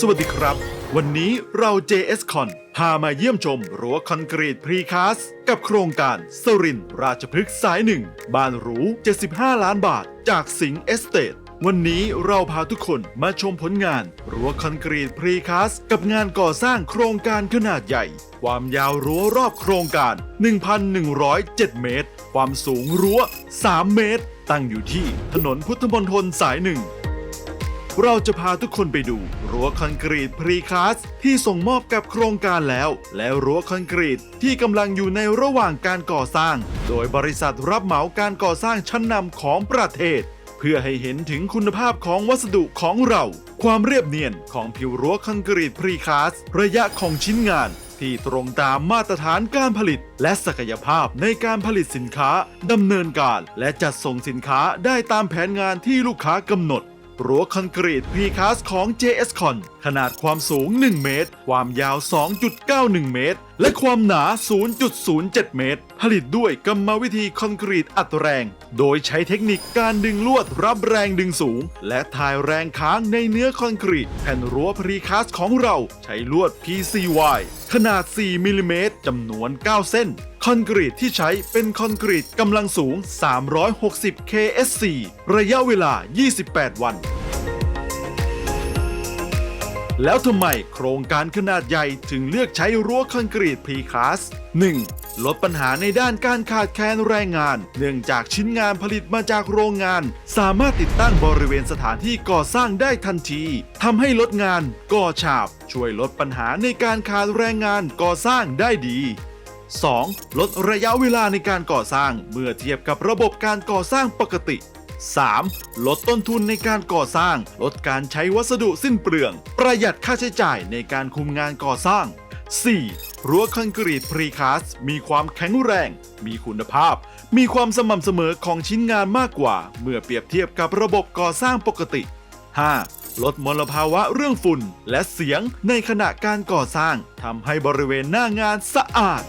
สวัสดีครับ วันนี้เรา JS Con พามาเยี่ยมชมรั้วคอนกรีตพรีคาสกับโครงการสรินทร์ราชพฤกษ์สายหนึ่งบ้านหรู 75 ล้านบาท จากสิงห์เอสเตทวันนี้เราพาทุกคนมาชมผลงานรั้วคอนกรีตพรีคาสกับงานก่อสร้างโครงการขนาดใหญ่ ความยาวรั้วรอบโครงการ 1,107 เมตร ความสูงรั้ว 3 เมตร ตั้งอยู่ที่ถนนพุทธมณฑลสายหนึ่ง เราจะพาทุกคนไปดู รั้วคอนกรีตพรีคลาสที่ส่งมอบกับโครงการแล้ว และรั้วคอนกรีตที่กำลังอยู่ในระหว่างการก่อสร้าง โดยบริษัทรับเหมาการก่อสร้างชั้นนำของประเทศ เพื่อให้เห็นถึงคุณภาพของวัสดุของเรา ความเรียบเนียนของผิวรั้วคอนกรีตพรีคลาสระยะของชิ้นงานที่ตรงตามมาตรฐานการผลิต และศักยภาพในการผลิตสินค้าดำเนินการ และจัดส่งสินค้าได้ตามแผนงานที่ลูกค้ากำหนด รั้วคอนกรีตพรีคาสของ JS Con ขนาดความสูง 1 เมตร ความยาว 2.91 เมตร และความหนา 0.07 เมตร ผลิตด้วยกรรมวิธีคอนกรีตอัดแรง โดยใช้เทคนิคการดึงลวดรับแรงดึงสูง และถ่ายแรงค้างในเนื้อคอนกรีต แผ่นรั้วพรีคาสของเราใช้ลวด PCY ขนาด 4 มิลลิเมตรจำนวน 9 เส้น คอนกรีตที่ใช้เป็นคอนกรีตกำลังสูง 360 KSC ระยะเวลา 28 วัน แล้วทำไมโครงการขนาดใหญ่ถึงเลือกใช้รั้วคอนกรีตพรีคลาส 1. ลดปัญหาในด้านการขาดแคลนแรงงาน เนื่องจากชิ้นงานผลิตมาจากโรงงาน สามารถติดตั้งบริเวณสถานที่ก่อสร้างได้ทันทีทำให้ลดงานก่อฉาบ ช่วยลดปัญหาในการขาดแรงงานก่อสร้างได้ดี 2. ลดระยะเวลาในการก่อสร้างเมื่อเทียบกับระบบการก่อสร้างปกติ 3. ลดต้นทุนในการก่อสร้าง ลดการใช้วัสดุสิ้นเปลือง ประหยัดค่าใช้จ่ายในการคุมงานก่อสร้าง 4. รั้วคอนกรีตพรีคาสมีความแข็งแรง มีคุณภาพ มีความสม่ำเสมอของชิ้นงานมากกว่า เมื่อเปรียบเทียบกับระบบก่อสร้างปกติ 5. ลดมลภาวะเรื่องฝุ่นและเสียงในขณะการก่อสร้างทำให้บริเวณหน้างานสะอาด